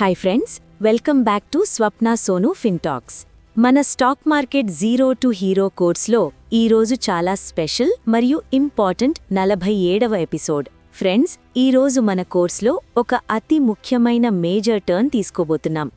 Hi friends welcome back to Swapna Sonu Fintax మన stock market zero to hero కోర్స్లో ఈరోజు చాలా special మరియు ఇంపార్టెంట్ నలభై ఏడవ ఎపిసోడ్ ఫ్రెండ్స్ ఈరోజు మన కోర్స్లో ఒక అతి ముఖ్యమైన మేజర్ టర్న్ తీసుకోబోతున్నాం.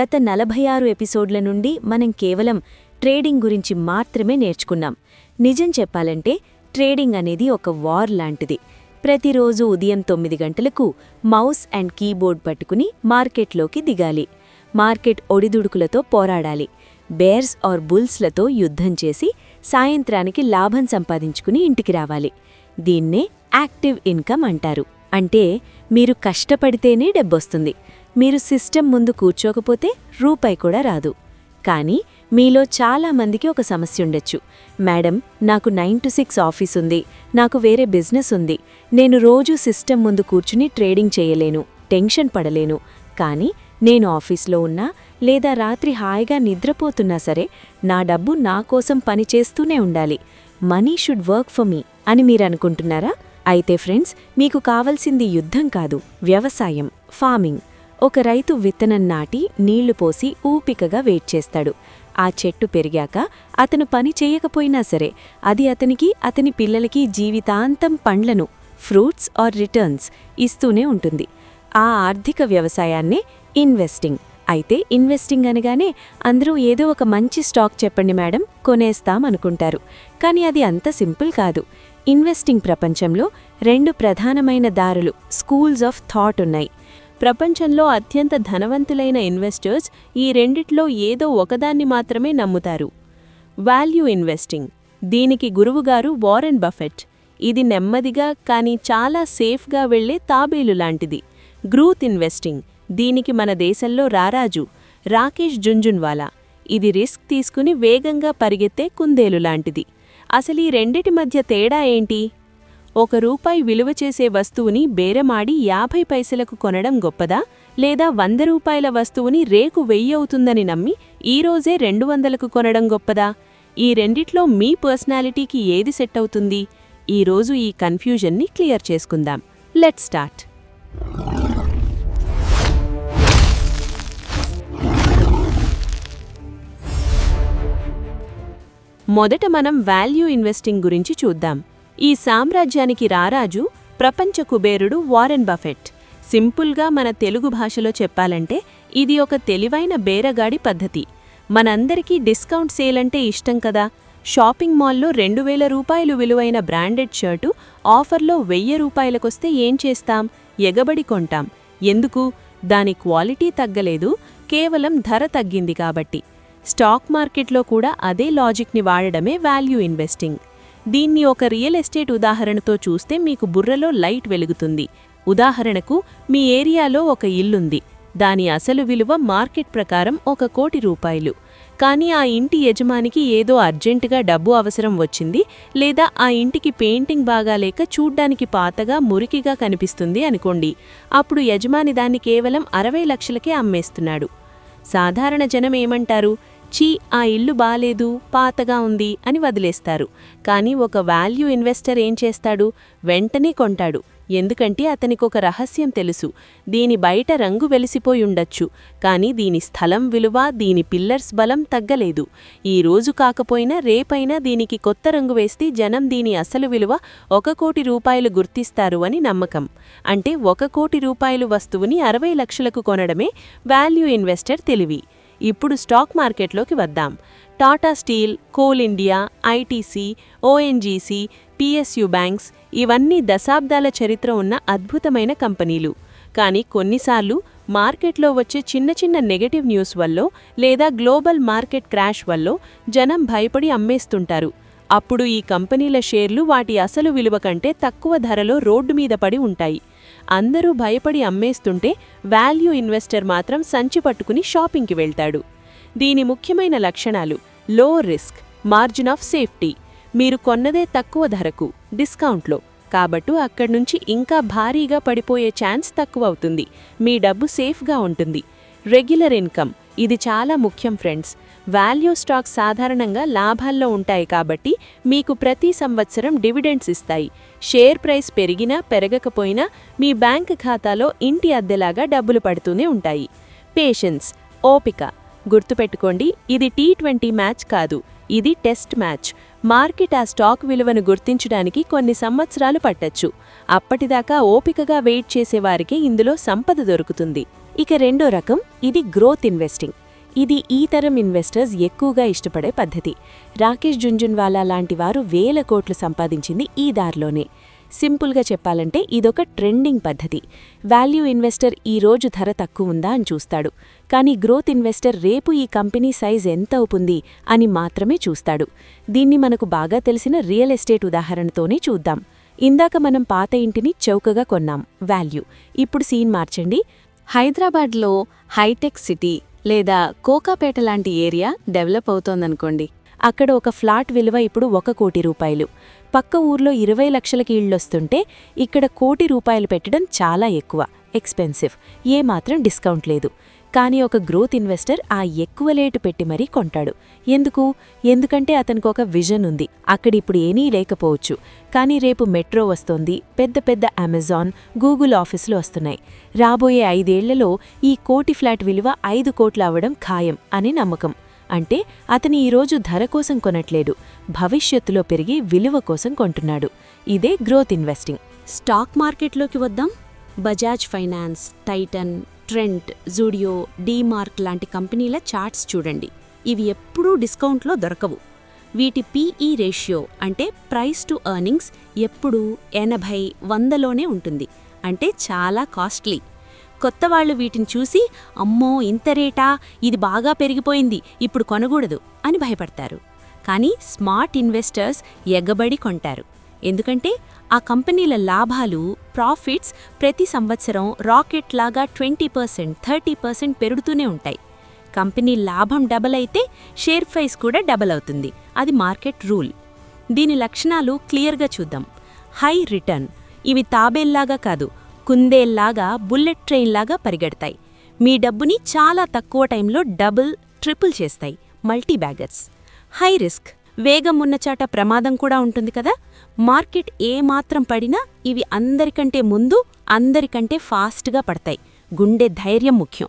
గత నలభై ఆరు ఎపిసోడ్ల నుండి మనం కేవలం ట్రేడింగ్ గురించి మాత్రమే నేర్చుకున్నాం. నిజం చెప్పాలంటే ట్రేడింగ్ అనేది ఒక వార్ లాంటిది. ప్రతిరోజు ఉదయం తొమ్మిది గంటలకు మౌస్ అండ్ కీబోర్డ్ పట్టుకుని మార్కెట్లోకి దిగాలి. మార్కెట్ ఒడిదుడుకులతో పోరాడాలి. బేర్స్ ఆర్ బుల్స్లతో యుద్ధం చేసి సాయంత్రానికి లాభం సంపాదించుకుని ఇంటికి రావాలి. దీన్నే యాక్టివ్ ఇన్కమ్ అంటారు. అంటే మీరు కష్టపడితేనే డబ్బొస్తుంది. మీరు సిస్టమ్ ముందు కూర్చోకపోతే రూపాయి కూడా రాదు. కానీ మీలో చాలా మందికి ఒక సమస్య ఉండొచ్చు. మేడం నాకు నైన్ టు సిక్స్ ఆఫీస్ ఉంది. నాకు వేరే బిజినెస్ ఉంది. నేను రోజూ సిస్టమ్ ముందు కూర్చుని ట్రేడింగ్ చేయలేను టెన్షన్ పడలేను. కానీ నేను ఆఫీస్లో ఉన్నా లేదా రాత్రి హాయిగా నిద్రపోతున్నా సరే నా డబ్బు నా కోసం పనిచేస్తూనే ఉండాలి. Money should work for me అని మీరనుకుంటున్నారా అయితే ఫ్రెండ్స్ మీకు కావలసింది యుద్ధం కాదు వ్యవసాయం ఫార్మింగ్. ఒక రైతు విత్తనం నాటి నీళ్ళు పోసి ఊపికగా వెయిట్ చేస్తాడు. ఆ చెట్టు పెరిగాక అతను పని చేయకపోయినా సరే అది అతనికి అతని పిల్లలకి జీవితాంతం పండ్లను ఫ్రూట్స్ ఆర్ రిటర్న్స్ ఇస్తూనే ఉంటుంది. ఆ ఆర్థిక వ్యవసాయాన్నే ఇన్వెస్టింగ్. అయితే ఇన్వెస్టింగ్ అనగానే అందరూ ఏదో ఒక మంచి స్టాక్ చెప్పండి మేడం కొనేస్తాం అనుకుంటారు. కానీ అది అంత సింపుల్ కాదు. ఇన్వెస్టింగ్ ప్రపంచంలో రెండు ప్రధానమైన దారులు స్కూల్స్ ఆఫ్ థాట్ ఉన్నాయి. ప్రపంచంలో అత్యంత ధనవంతులైన ఇన్వెస్టర్స్ ఈ రెండిట్లో ఏదో ఒకదాన్ని మాత్రమే నమ్ముతారు. Value investing. దీనికి గురువుగారు వారెన్ బఫెట్. ఇది నెమ్మదిగా కానీ చాలా సేఫ్గా వెళ్ళే తాబేలు లాంటిది. Growth investing. దీనికి మన దేశంలో రారాజు రాకేష్ జుంజున్వాలా. ఇది రిస్క్ తీసుకుని వేగంగా పరిగెత్తే కుందేలు లాంటిది. అసలు ఈ రెండిటి మధ్య తేడా ఏంటి? ఒక రూపాయి విలువ చేసే వస్తువుని బేరమాడి యాభై పైసలకు కొనడం గొప్పదా? లేదా వంద రూపాయల వస్తువుని రేకు వెయ్యి అవుతుందని నమ్మి ఈరోజే రెండు వందలకు కొనడం గొప్పదా? ఈ రెండిట్లో మీ పర్సనాలిటీకి ఏది సెట్ అవుతుంది? ఈరోజు ఈ కన్ఫ్యూజన్ని క్లియర్ చేసుకుందాం. Let start. మొదట మనం వాల్యూ ఇన్వెస్టింగ్ గురించి చూద్దాం. ఈ సామ్రాజ్యానికి రారాజు ప్రపంచ కుబేరుడు వారెన్ బఫెట్. సింపుల్గా మన తెలుగు భాషలో చెప్పాలంటే ఇది ఒక తెలివైన బేరగాడి పద్ధతి. మనందరికీ డిస్కౌంట్ సేల్ అంటే ఇష్టం కదా? షాపింగ్ మాల్లో రెండు వేల రూపాయలు విలువైన బ్రాండెడ్ షర్టు ఆఫర్లో వెయ్యి రూపాయలకొస్తే ఏం చేస్తాం? ఎగబడి కొంటాం. ఎందుకు? దాని క్వాలిటీ తగ్గలేదు కేవలం ధర తగ్గింది కాబట్టి. స్టాక్ మార్కెట్లో కూడా అదే లాజిక్ని వాడడమే వాల్యూ ఇన్వెస్టింగ్. దీన్ని ఒక రియల్ ఎస్టేట్ ఉదాహరణతో చూస్తే మీకు బుర్రలో లైట్ వెలుగుతుంది. ఉదాహరణకు మీ ఏరియాలో ఒక ఇల్లుంది. దాని అసలు విలువ మార్కెట్ ప్రకారం ఒక కోటి రూపాయలు. కానీ ఆ ఇంటి యజమానికి ఏదో అర్జెంటుగా డబ్బు అవసరం వచ్చింది లేదా ఆ ఇంటికి పెయింటింగ్ బాగాలేక చూడ్డానికి పాతగా మురికిగా కనిపిస్తుంది అనుకోండి. అప్పుడు యజమాని దాన్ని కేవలం అరవై లక్షలకే అమ్మేస్తున్నాడు. సాధారణ జనం ఏమంటారు? చీ ఆ ఇల్లు బాలేదు పాతగా ఉంది అని వదిలేస్తారు. కానీ ఒక వాల్యూ ఇన్వెస్టర్ ఏం చేస్తాడు? వెంటనే కొంటాడు. ఎందుకంటే అతనికొక రహస్యం తెలుసు. దీని బయట రంగు వెలిసిపోయుండొచ్చు కానీ దీని స్థలం విలువ దీని పిల్లర్స్ బలం తగ్గలేదు. ఈ రోజు కాకపోయినా రేపైనా దీనికి కొత్త రంగు వేస్తే జనం దీని అసలు విలువ ఒక కోటి రూపాయలు గుర్తిస్తారు అని నమ్మకం. అంటే ఒక కోటి రూపాయలు వస్తువుని అరవై లక్షలకు కొనడమే వాల్యూ ఇన్వెస్టర్ తెలివి. ఇప్పుడు స్టాక్ మార్కెట్లోకి వద్దాం. Tata steel Coal India ITC ONGC PSU banks ఇవన్నీ దశాబ్దాల చరిత్ర ఉన్న అద్భుతమైన కంపెనీలు. కానీ కొన్నిసార్లు మార్కెట్లో వచ్చే చిన్న చిన్న నెగటివ్ న్యూస్ వల్ల లేదా గ్లోబల్ మార్కెట్ క్రాష్ వల్ల జనం భయపడి అమ్మేస్తుంటారు. అప్పుడు ఈ కంపెనీల షేర్లు వాటి అసలు విలువ కంటే తక్కువ ధరలో రోడ్డు మీద పడి ఉంటాయి. అందరూ భయపడి అమ్మేస్తుంటే వాల్యూ ఇన్వెస్టర్ మాత్రం సంచి పట్టుకుని షాపింగ్కి వెళ్తాడు. దీని ముఖ్యమైన లక్షణాలు లో రిస్క్ మార్జిన్ ఆఫ్ సేఫ్టీ. మీరు కొన్నదే తక్కువ ధరకు డిస్కౌంట్లో. కాబట్టు అక్కడ్నుంచి ఇంకా భారీగా పడిపోయే ఛాన్స్ తక్కువ అవుతుంది మీ డబ్బు సేఫ్గా ఉంటుంది. రెగ్యులర్ ఇన్కమ్ ఇది చాలా ముఖ్యం ఫ్రెండ్స్. వాల్యూ స్టాక్స్ సాధారణంగా లాభాల్లో ఉంటాయి కాబట్టి మీకు ప్రతి సంవత్సరం డివిడెండ్స్ ఇస్తాయి. షేర్ ప్రైస్ పెరిగినా పెరగకపోయినా మీ బ్యాంక్ ఖాతాలో ఇంటి అద్దెలాగా డబ్బులు పడుతూనే ఉంటాయి. పేషెన్స్ ఓపిక. గుర్తుపెట్టుకోండి ఇది టీ ట్వంటీ మ్యాచ్ కాదు ఇది టెస్ట్ మ్యాచ్. మార్కెట్ ఆ స్టాక్ విలువను గుర్తించడానికి కొన్ని సంవత్సరాలు పట్టచ్చు. అప్పటిదాకా ఓపికగా వెయిట్ చేసేవారికి ఇందులో సంపద దొరుకుతుంది. ఇక రెండో రకం ఇది గ్రోత్ ఇన్వెస్టింగ్. ఇది ఈ తరం ఇన్వెస్టర్స్ ఎక్కువగా ఇష్టపడే పద్ధతి. రాకేష్ జుంజున్వాలా లాంటి వారు వేల కోట్లు సంపాదించింది ఈ దారిలోనే. సింపుల్గా చెప్పాలంటే ఇదొక ట్రెండింగ్ పద్ధతి. వాల్యూ ఇన్వెస్టర్ ఈ రోజు ధర తక్కువ ఉందా అని చూస్తాడు. కానీ గ్రోత్ ఇన్వెస్టర్ రేపు ఈ కంపెనీ సైజ్ ఎంత అవుతుంది అని మాత్రమే చూస్తాడు. దీన్ని మనకు బాగా తెలిసిన రియల్ ఎస్టేట్ ఉదాహరణతోనే చూద్దాం. ఇందాక మనం పాత ఇంటిని చౌకగా కొన్నాం. వాల్యూ. ఇప్పుడు సీన్ మార్చండి. హైదరాబాద్లో హైటెక్ సిటీ లేదా కోకాపేట లాంటి ఏరియా డెవలప్ అవుతోందనుకోండి. అక్కడ ఒక ఫ్లాట్ విలువ ఇప్పుడు ఒక కోటి రూపాయలు. పక్క ఊర్లో ఇరవై లక్షలకి ఇళ్ళొస్తుంటే ఇక్కడ కోటి రూపాయలు పెట్టడం చాలా ఎక్కువ. ఎక్స్పెన్సివ్. ఏమాత్రం డిస్కౌంట్ లేదు. కానీ ఒక గ్రోత్ ఇన్వెస్టర్ ఆ ఎక్కువ లేటు పెట్టి మరీ కొంటాడు. ఎందుకు? ఎందుకంటే అతనికి ఒక విజన్ ఉంది. అక్కడిప్పుడు ఏనీ లేకపోవచ్చు. కానీ రేపు మెట్రో వస్తోంది. పెద్ద పెద్ద అమెజాన్ గూగుల్ ఆఫీసులు వస్తున్నాయి. రాబోయే ఐదేళ్ళలో ఈ కోటి ఫ్లాట్ విలువ ఐదు కోట్లు అవ్వడం ఖాయం అని నమ్మకం. అంటే అతని ఈరోజు ధర కోసం కొనట్లేదు భవిష్యత్తులో పెరిగి విలువ కోసం కొంటున్నాడు. ఇదే గ్రోత్ ఇన్వెస్టింగ్ స్టాక్ మార్కెట్లోకి వద్దాం. Bajaj finance Titan Trent Zudio DMart లాంటి కంపెనీల చార్ట్స్ చూడండి. ఇవి ఎప్పుడూ డిస్కౌంట్లో దొరకవు. వీటి పీఈ రేషియో అంటే ప్రైస్ టు ఎర్నింగ్స్ ఎప్పుడూ ఎనభై వందలోనే ఉంటుంది. అంటే చాలా కాస్ట్లీ కొత్తవాళ్ళు వీటిని చూసి అమ్మో ఇంత రేటా? ఇది బాగా పెరిగిపోయింది. ఇప్పుడు కొనకూడదు అని భయపడతారు. కానీ స్మార్ట్ ఇన్వెస్టర్స్ ఎగబడి కొంటారు. ఎందుకంటే ఆ కంపెనీల లాభాలు ప్రాఫిట్స్ ప్రతి సంవత్సరం రాకెట్ లాగా ట్వంటీ పర్సెంట్ థర్టీ పర్సెంట్ పెరుగుతూనే ఉంటాయి. కంపెనీ లాభం డబల్ అయితే షేర్ ప్రైస్ కూడా డబల్ అవుతుంది. అది మార్కెట్ రూల్. దీని లక్షణాలు క్లియర్గా చూద్దాం. High return. ఇవి తాబేల్లాగా కాదు కుందేల్లాగా బుల్లెట్ ట్రైన్లాగా పరిగెడతాయి. మీ డబ్బుని చాలా తక్కువ టైంలో డబుల్ ట్రిపుల్ చేస్తాయి. Multi baggers. High risk. వేగం ఉన్నచాట ప్రమాదం కూడా ఉంటుంది కదా? మార్కెట్ ఏమాత్రం పడినా ఇవి అందరికంటే ముందు అందరికంటే ఫాస్ట్గా పడతాయి. గుండె ధైర్యం ముఖ్యం.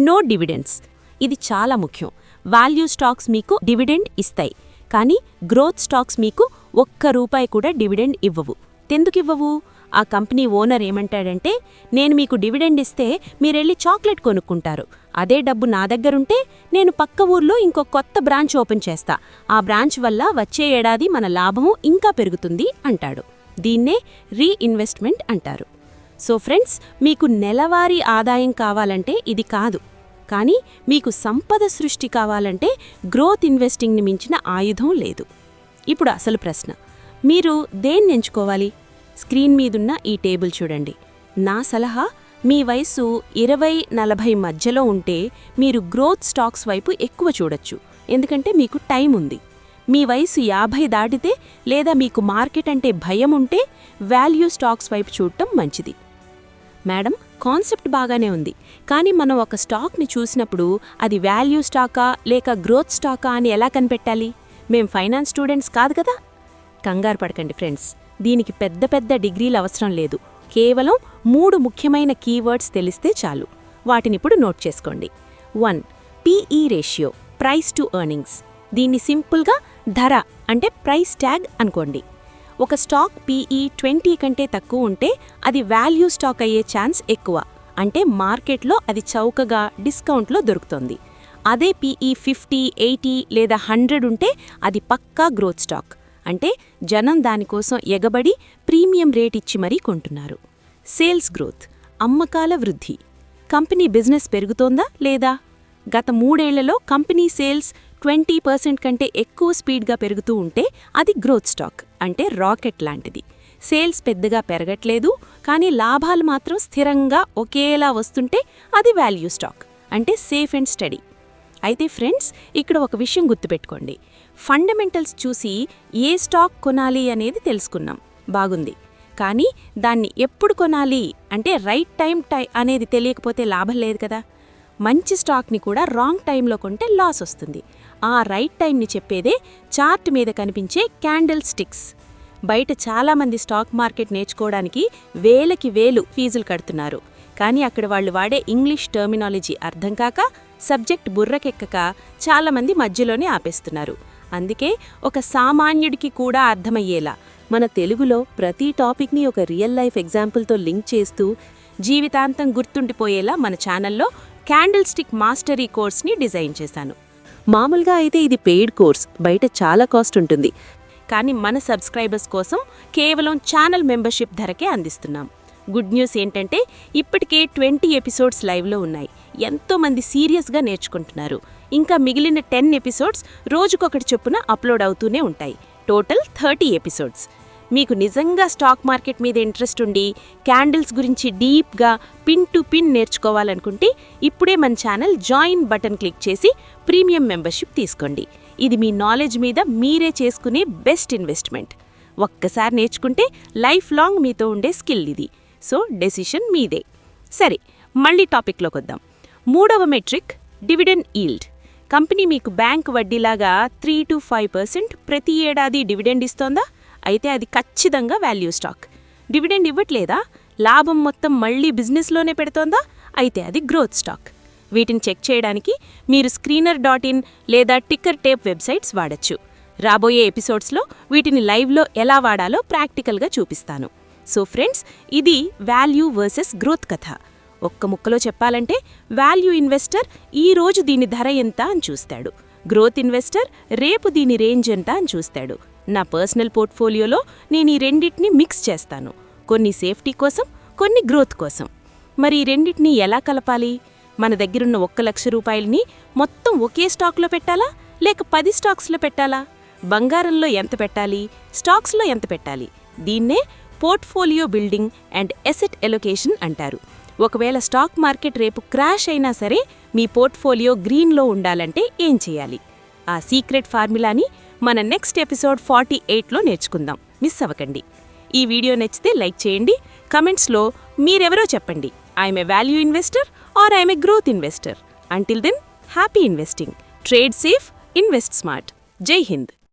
No dividends. ఇది చాలా ముఖ్యం. వాల్యూ స్టాక్స్ మీకు డివిడెండ్ ఇస్తాయి. కానీ గ్రోత్ స్టాక్స్ మీకు ఒక్క రూపాయి కూడా డివిడెండ్ ఇవ్వవు. తెందుకివ్వవు ఆ కంపెనీ ఓనర్ ఏమంటాడంటే నేను మీకు డివిడెండ్ ఇస్తే మీరెళ్ళి చాక్లెట్ కొనుక్కుంటారు. అదే డబ్బు నా దగ్గరుంటే నేను పక్క ఊర్లో ఇంకో కొత్త బ్రాంచ్ ఓపెన్ చేస్తా. ఆ బ్రాంచ్ వల్ల వచ్చే ఏడాది మన లాభము ఇంకా పెరుగుతుంది అంటాడు. దీన్నే రీఇన్వెస్ట్మెంట్ అంటారు. సో ఫ్రెండ్స్ మీకు నెలవారీ ఆదాయం కావాలంటే ఇది కాదు. కానీ మీకు సంపద సృష్టి కావాలంటే గ్రోత్ ఇన్వెస్టింగ్ని మించిన ఆయుధం లేదు. ఇప్పుడు అసలు ప్రశ్న. మీరు దేన్ని ఎంచుకోవాలి? స్క్రీన్ మీదున్న ఈ టేబుల్ చూడండి. నా సలహా మీ వయసు ఇరవై నలభై మధ్యలో ఉంటే మీరు గ్రోత్ స్టాక్స్ వైపు ఎక్కువ చూడొచ్చు. ఎందుకంటే మీకు టైం ఉంది. మీ వయసు యాభై దాటితే లేదా మీకు మార్కెట్ అంటే భయం ఉంటే వాల్యూ స్టాక్స్ వైపు చూడటం మంచిది. మేడం కాన్సెప్ట్ బాగానే ఉంది. కానీ మనం ఒక స్టాక్ని చూసినప్పుడు అది వాల్యూ స్టాకా లేక గ్రోత్ స్టాకా అని ఎలా కనిపెట్టాలి? మేం ఫైనాన్స్ స్టూడెంట్స్ కాదు కదా? కంగారు పడకండి ఫ్రెండ్స్. దీనికి పెద్ద పెద్ద డిగ్రీలు అవసరం లేదు. కేవలం మూడు ముఖ్యమైన కీవర్డ్స్ తెలిస్తే చాలు. వాటినిప్పుడు నోట్ చేసుకోండి. One PE ratio price to earnings దీన్ని సింపుల్గా ధర అంటే ప్రైస్ ట్యాగ్ అనుకోండి. ఒక స్టాక్ పీఈ ట్వంటీ కంటే తక్కువ ఉంటే అది వాల్యూ స్టాక్ అయ్యే ఛాన్స్ ఎక్కువ. అంటే మార్కెట్లో అది చౌకగా డిస్కౌంట్లో దొరుకుతుంది. అదే పీఈ ఫిఫ్టీ ఎయిటీ లేదా హండ్రెడ్ ఉంటే అది పక్కా గ్రోత్ స్టాక్ అంటే జనం దానికోసం ఎగబడి ప్రీమియం రేట్ ఇచ్చి మరీ కొంటున్నారు. సేల్స్ గ్రోత్ అమ్మకాల వృద్ధి. కంపెనీ బిజినెస్ పెరుగుతోందా లేదా? గత మూడేళ్ళలో కంపెనీ సేల్స్ ట్వంటీ పర్సెంట్ కంటే ఎక్కువ స్పీడ్గా పెరుగుతూ ఉంటే అది గ్రోత్ స్టాక్ అంటే రాకెట్ లాంటిది. సేల్స్ పెద్దగా పెరగట్లేదు కానీ లాభాలు మాత్రం స్థిరంగా ఒకేలా వస్తుంటే అది వాల్యూ స్టాక్ అంటే సేఫ్ అండ్ స్టడీ. అయితే ఫ్రెండ్స్ ఇక్కడ ఒక విషయం గుర్తుపెట్టుకోండి. ఫండమెంటల్స్ చూసి ఏ స్టాక్ కొనాలి అనేది తెలుసుకున్నాం. బాగుంది. కానీ దాన్ని ఎప్పుడు కొనాలి అంటే రైట్ టైం టై అనేది తెలియకపోతే లాభం లేదు కదా. మంచి స్టాక్ని కూడా రాంగ్ టైంలో కొంటే లాస్ వస్తుంది. ఆ రైట్ టైంని చెప్పేదే చార్ట్ మీద కనిపించే క్యాండిల్ స్టిక్స్. బయట చాలామంది స్టాక్ మార్కెట్ నేర్చుకోవడానికి వేలకి వేలు ఫీజులు కడుతున్నారు. కానీ అక్కడ వాళ్ళు వాడే ఇంగ్లీష్ టర్మినాలజీ అర్థం కాక సబ్జెక్ట్ బుర్రకెక్కక చాలామంది మధ్యలోనే ఆపేస్తున్నారు. అందుకే ఒక సామాన్యుడికి కూడా అర్థమయ్యేలా. మన తెలుగులో ప్రతి టాపిక్ని ఒక రియల్ లైఫ్ ఎగ్జాంపుల్తో లింక్ చేస్తూ జీవితాంతం గుర్తుండిపోయేలా మన ఛానల్లో క్యాండిల్ స్టిక్ మాస్టరీ కోర్స్ని డిజైన్ చేశాను. మామూలుగా అయితే ఇది పెయిడ్ కోర్స్ బయట చాలా కాస్ట్ ఉంటుంది. కానీ మన సబ్స్క్రైబర్స్ కోసం కేవలం ఛానల్ మెంబర్షిప్ ధరకే అందిస్తున్నాం. గుడ్ న్యూస్ ఏంటంటే ఇప్పటికే ట్వంటీ ఎపిసోడ్స్ లైవ్లో ఉన్నాయి. ఎంతోమంది సీరియస్గా నేర్చుకుంటున్నారు. ఇంకా మిగిలిన టెన్ ఎపిసోడ్స్ రోజుకొకటి చొప్పున అప్లోడ్ అవుతూనే ఉంటాయి. Total thirty episodes. మీకు నిజంగా స్టాక్ మార్కెట్ మీద ఇంట్రెస్ట్ ఉండి క్యాండిల్స్ గురించి డీప్గా పిన్ టు పిన్ నేర్చుకోవాలనుకుంటే ఇప్పుడే మన ఛానల్ జాయిన్ బటన్ క్లిక్ చేసి ప్రీమియం మెంబర్షిప్ తీసుకోండి. ఇది మీ నాలెడ్జ్ మీద మీరే చేసుకునే బెస్ట్ ఇన్వెస్ట్మెంట్. ఒక్కసారి నేర్చుకుంటే లైఫ్ లాంగ్ మీతో ఉండే స్కిల్ ఇది. సో డెసిషన్ మీదే. సరే మళ్ళీ టాపిక్లోకి వద్దాం మూడవ మెట్రిక్ డివిడెండ్ ఈల్డ్. కంపెనీ మీకు బ్యాంక్ వడ్డీలాగా త్రీ టు ఫైవ్ పర్సెంట్ ప్రతి ఏడాది డివిడెండ్ ఇస్తోందా? అయితే అది ఖచ్చితంగా వాల్యూ స్టాక్. డివిడెండ్ ఇవ్వట్లేదా? లాభం మొత్తం మళ్ళీ బిజినెస్లోనే పెడుతోందా? అయితే అది గ్రోత్ స్టాక్. వీటిని చెక్ చేయడానికి మీరు స్క్రీనర్ డాట్ ఇన్ లేదా టిక్కర్ టేప్ వెబ్సైట్స్ వాడచ్చు. రాబోయే ఎపిసోడ్స్లో వీటిని లైవ్లో ఎలా వాడాలో ప్రాక్టికల్గా చూపిస్తాను. సో ఫ్రెండ్స్ ఇది వాల్యూ వర్సెస్ గ్రోత్ కథ. ఒక్క ముక్కలో చెప్పాలంటే వాల్యూ ఇన్వెస్టర్ ఈ రోజు దీని ధర ఎంత అని చూస్తాడు. గ్రోత్ ఇన్వెస్టర్ రేపు దీని రేంజ్ ఎంత అని చూస్తాడు. నా పర్సనల్ పోర్ట్ఫోలియోలో నేను ఈ రెండింటిని మిక్స్ చేస్తాను. కొన్ని సేఫ్టీ కోసం కొన్ని గ్రోత్ కోసం. మరి ఈ రెండింటిని ఎలా కలపాలి? మన దగ్గరున్న ఒక్క లక్ష రూపాయలని మొత్తం ఒకే స్టాక్లో పెట్టాలా? లేక పది స్టాక్స్లో పెట్టాలా? బంగారంలో ఎంత పెట్టాలి? స్టాక్స్లో ఎంత పెట్టాలి? దీన్నే portfolio building and asset allocation అంటారు. ఒకవేళ స్టాక్ మార్కెట్ రేపు క్రాష్ అయినా సరే మీ పోర్ట్ఫోలియో గ్రీన్లో ఉండాలంటే ఏం చేయాలి? ఆ సీక్రెట్ ఫార్ములాని మన నెక్స్ట్ ఎపిసోడ్ ఫార్టీ ఎయిట్లో నేర్చుకుందాం. మిస్ అవ్వకండి. ఈ వీడియో నచ్చితే లైక్ చేయండి. కమెంట్స్లో మీరెవరో చెప్పండి. I'm a value investor or I'm a growth investor. Until then happy investing. Trade safe invest smart. జై హింద్.